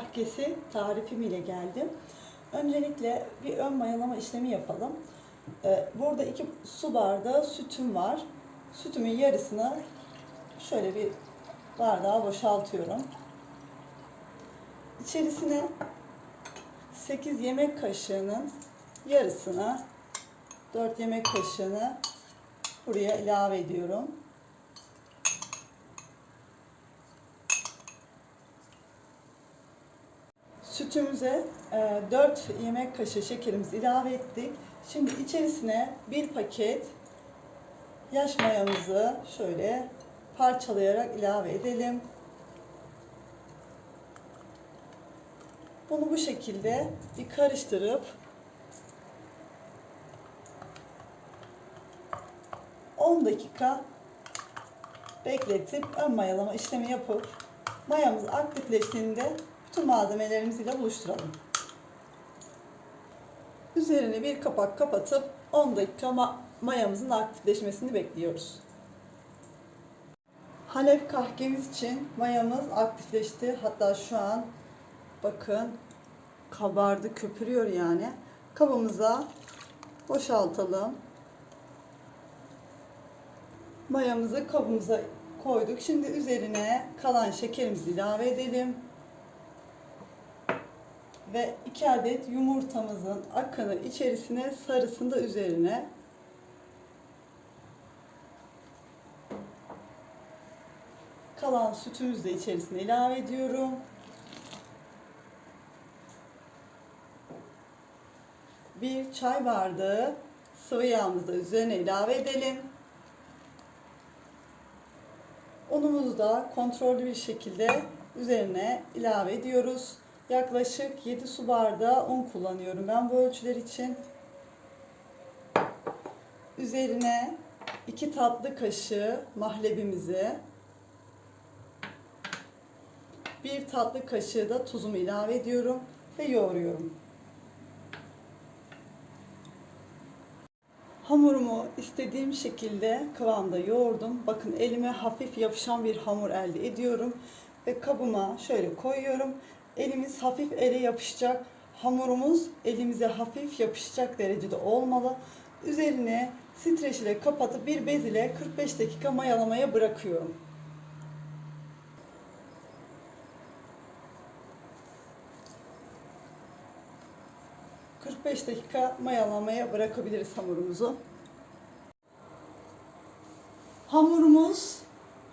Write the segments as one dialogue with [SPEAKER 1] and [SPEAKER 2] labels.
[SPEAKER 1] kahkesi tarifim ile geldim. Öncelikle bir ön mayalama işlemi yapalım. Ee, Burada iki su bardağı sütüm var. Sütümün yarısını şöyle bir bardağa boşaltıyorum. İçerisine 8 yemek kaşığının yarısını 4 yemek kaşığını buraya ilave ediyorum. Sütümüze e, 4 yemek kaşığı şekerimizi ilave ettik. Şimdi içerisine bir paket yaş mayamızı şöyle parçalayarak ilave edelim. Bunu bu şekilde bir karıştırıp 10 dakika bekletip ön mayalama işlemi yapıp mayamız aktifleştiğinde bütün malzemelerimizi buluşturalım. Üzerine bir kapak kapatıp 10 dakika ma- mayamızın aktifleşmesini bekliyoruz. Halep kahkemiz için mayamız aktifleşti. Hatta şu an bakın kabardı, köpürüyor yani. Kabımıza boşaltalım. Mayamızı kabımıza koyduk. Şimdi üzerine kalan şekerimizi ilave edelim. Ve 2 adet yumurtamızın akını içerisine sarısını da üzerine kalan sütümüzü de içerisine ilave ediyorum. Bir çay bardağı sıvı yağımızı da üzerine ilave edelim. Unumuzu da kontrollü bir şekilde üzerine ilave ediyoruz. Yaklaşık 7 su bardağı un kullanıyorum ben bu ölçüler için. Üzerine 2 tatlı kaşığı mahlebimizi, 1 tatlı kaşığı da tuzumu ilave ediyorum ve yoğuruyorum. Hamurumu istediğim şekilde kıvamda yoğurdum. Bakın elime hafif yapışan bir hamur elde ediyorum. Ve kabıma şöyle koyuyorum. Elimiz hafif ele yapışacak. Hamurumuz elimize hafif yapışacak derecede olmalı. Üzerine streç ile kapatıp bir bez ile 45 dakika mayalamaya bırakıyorum. ...45 dakika mayalamaya bırakabiliriz hamurumuzu. Hamurumuz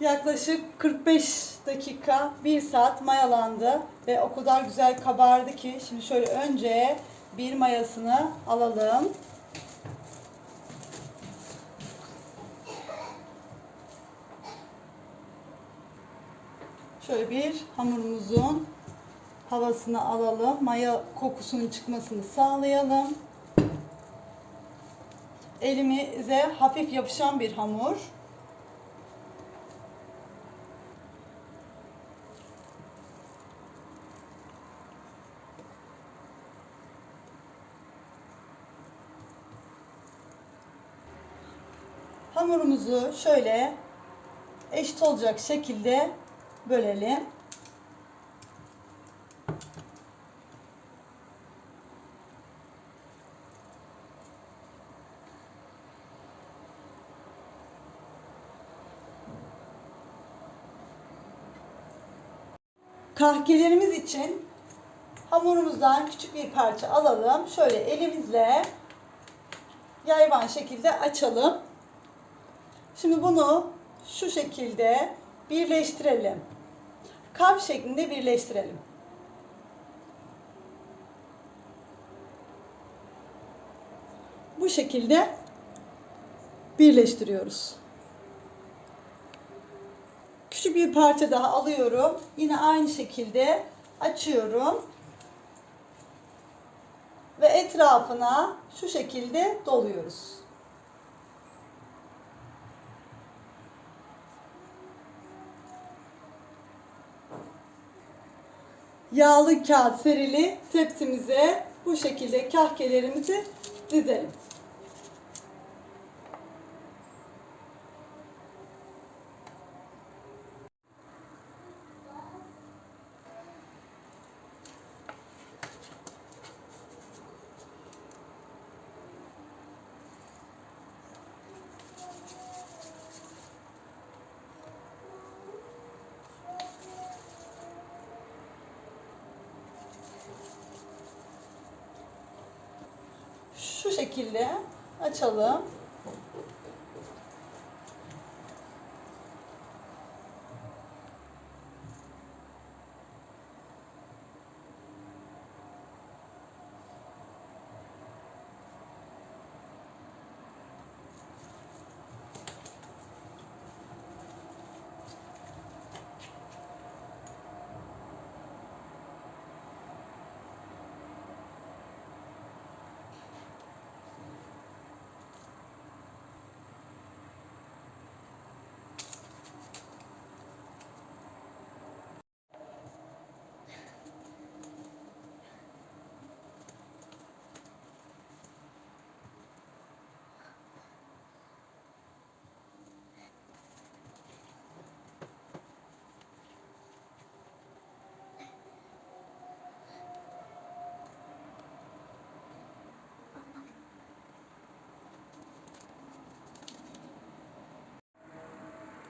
[SPEAKER 1] yaklaşık 45 dakika 1 saat mayalandı ve o kadar güzel kabardı ki şimdi şöyle önce bir mayasını alalım. Şöyle bir hamurumuzun havasını alalım. Maya kokusunun çıkmasını sağlayalım. Elimize hafif yapışan bir hamur. Hamurumuzu şöyle eşit olacak şekilde bölelim. Kahkelerimiz için hamurumuzdan küçük bir parça alalım. Şöyle elimizle yayvan şekilde açalım. Şimdi bunu şu şekilde birleştirelim. Kalp şeklinde birleştirelim. Bu şekilde birleştiriyoruz. Küçük bir parça daha alıyorum. Yine aynı şekilde açıyorum. Ve etrafına şu şekilde doluyoruz. Yağlı kağıt serili tepsimize bu şekilde kahkelerimizi dizelim. Şekilde açalım.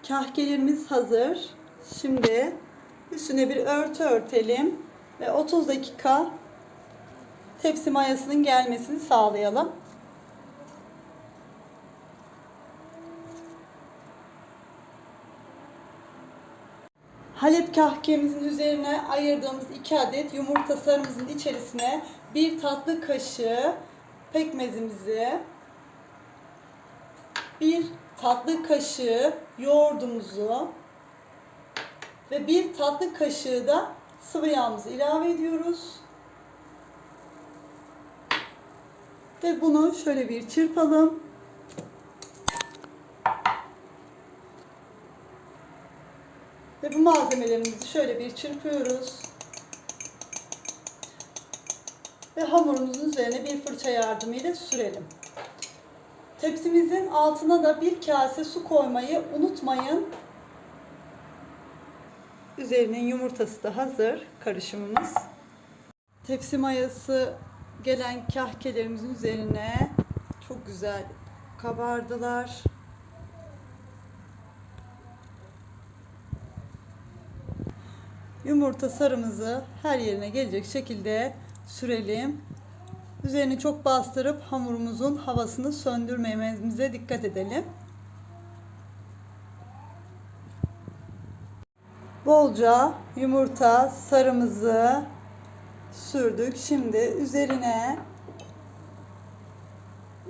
[SPEAKER 1] Kahkelerimiz hazır. Şimdi üstüne bir örtü örtelim ve 30 dakika tepsi mayasının gelmesini sağlayalım. Halep kahkemizin üzerine ayırdığımız 2 adet yumurta sarımızın içerisine bir tatlı kaşığı pekmezimizi, bir tatlı kaşığı yoğurdumuzu ve bir tatlı kaşığı da sıvı yağımızı ilave ediyoruz. Ve bunu şöyle bir çırpalım. Ve bu malzemelerimizi şöyle bir çırpıyoruz. Ve hamurumuzun üzerine bir fırça yardımıyla sürelim. Tepsimizin altına da bir kase su koymayı unutmayın. Üzerinin yumurtası da hazır karışımımız. Tepsi mayası gelen kahkelerimizin üzerine çok güzel kabardılar. Yumurta sarımızı her yerine gelecek şekilde sürelim. Üzerini çok bastırıp hamurumuzun havasını söndürmememize dikkat edelim. Bolca yumurta sarımızı sürdük. Şimdi üzerine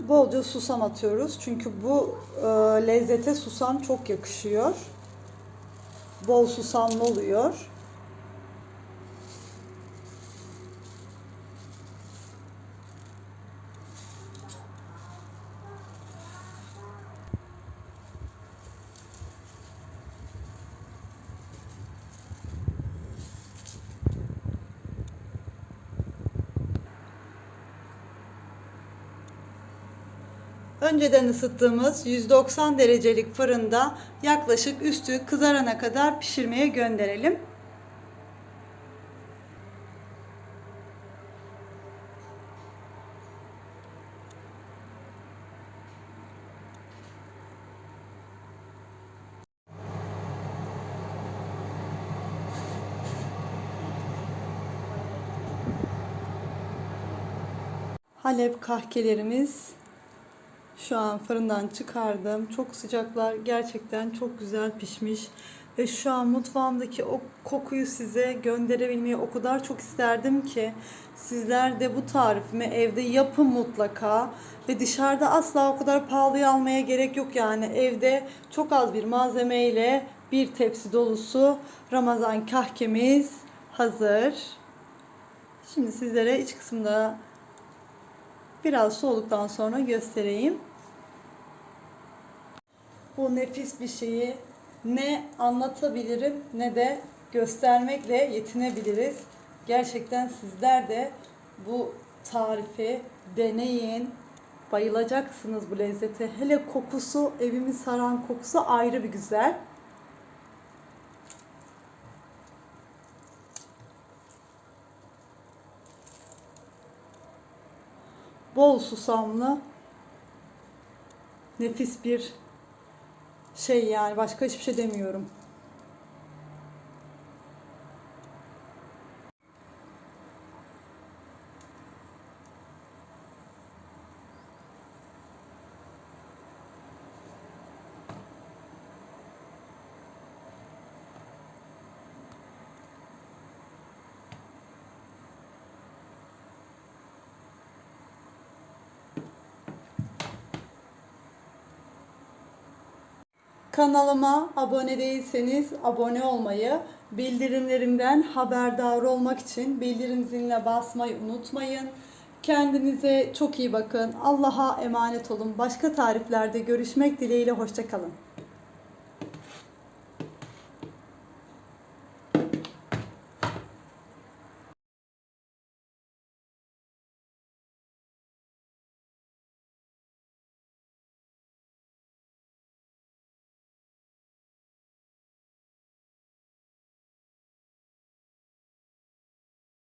[SPEAKER 1] bolca susam atıyoruz. Çünkü bu e, lezzete susam çok yakışıyor. Bol susamlı oluyor. Önceden ısıttığımız 190 derecelik fırında yaklaşık üstü kızarana kadar pişirmeye gönderelim. Halep kahkelerimiz şu an fırından çıkardım. Çok sıcaklar. Gerçekten çok güzel pişmiş. Ve şu an mutfağımdaki o kokuyu size gönderebilmeyi o kadar çok isterdim ki sizler de bu tarifimi evde yapın mutlaka ve dışarıda asla o kadar pahalıya almaya gerek yok yani evde çok az bir malzemeyle bir tepsi dolusu Ramazan kahkemiz hazır. Şimdi sizlere iç kısımda biraz soğuduktan sonra göstereyim. Bu nefis bir şeyi ne anlatabilirim ne de göstermekle yetinebiliriz. Gerçekten sizler de bu tarifi deneyin. Bayılacaksınız bu lezzete. Hele kokusu, evimi saran kokusu ayrı bir güzel. Bol susamlı nefis bir şey yani başka hiçbir şey demiyorum. Kanalıma abone değilseniz abone olmayı, bildirimlerimden haberdar olmak için bildirim ziline basmayı unutmayın. Kendinize çok iyi bakın. Allah'a emanet olun. Başka tariflerde görüşmek dileğiyle. Hoşçakalın.